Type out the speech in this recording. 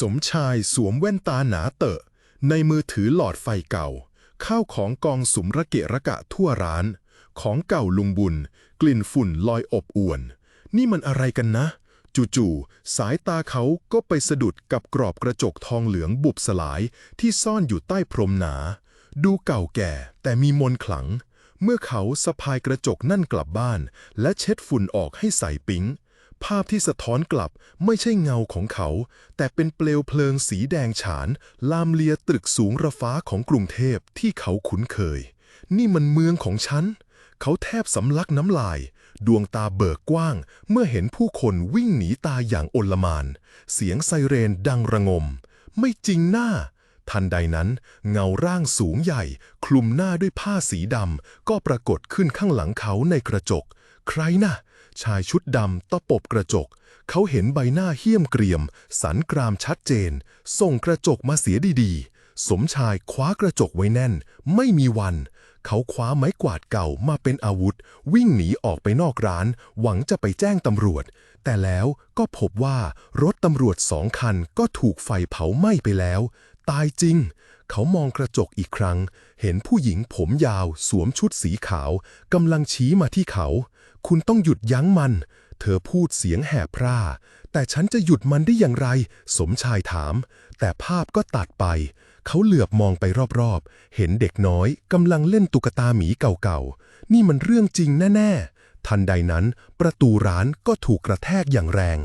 สมชายสวมแว่นตาหนาเตอะ ในมือถือหลอดไฟเก่า ข้าวของกองสุมระเกะระกะทั่วร้าน ของเก่าลุงบุญ กลิ่นฝุ่นลอยอบอวน นี่มันอะไรกันนะ จู่ๆสายตาเขาก็ไปสะดุดกับกรอบกระจกทองเหลืองบุบสลายที่ซ่อนอยู่ใต้พรมหนา ดูเก่าแก่แต่มีมนขลัง เมื่อเขาสะพายกระจกนั่นกลับบ้าน และเช็ดฝุ่นออกให้ใส่ปิ๊ง ภาพที่สะท้อนกลับไม่ใช่เงาของเขา แต่เป็นเปลวเพลิงสีแดงฉาน ลามเลียตึกสูงระฟ้าของกรุงเทพที่เขาคุ้นเคย นี่มันเมืองของฉัน เขาแทบสำลักน้ำลาย ดวงตาเบิกกว้าง เมื่อเห็นผู้คนวิ่งหนีตายอย่างโอลมาน เสียงไซเรนดังระงม ไม่จริงหน้า ทันใดนั้น เงาร่างสูงใหญ่ คลุมหน้าด้วยผ้าสีดำก็ปรากฏขึ้นข้างหลังเขาในกระจก ใครนะ่ะ ชายชุดดำตะปบกระจก เขาเห็นใบหน้าเหี้ยมเกรียม สันกรามชัดเจน ส่งกระจกมาเสียดีๆ สมชายคว้ากระจกไว้แน่น ไม่มีวัน เขาคว้าไม้กวาดเก่ามาเป็นอาวุธ วิ่งหนีออกไปนอกร้าน หวังจะไปแจ้งตำรวจ แต่แล้วก็พบว่ารถตำรวจสองคันก็ถูกไฟเผาไหม้ไปแล้ว ตายจริง เขามองกระจกอีกครั้ง เห็นผู้หญิงผมยาว สวมชุดสีขาวกำลังชี้มาที่เขา คุณต้องหยุดยั้งมัน เธอพูดเสียงแหบพร่า แต่ฉันจะหยุดมันได้อย่างไร สมชายถาม แต่ภาพก็ตัดไป เขาเหลือบมองไปรอบๆ เห็นเด็กน้อยกำลังเล่นตุ๊กตาหมีเก่าๆ นี่มันเรื่องจริงแน่ๆ ทันใดนั้น ประตูร้านก็ถูกกระแทกอย่างแรง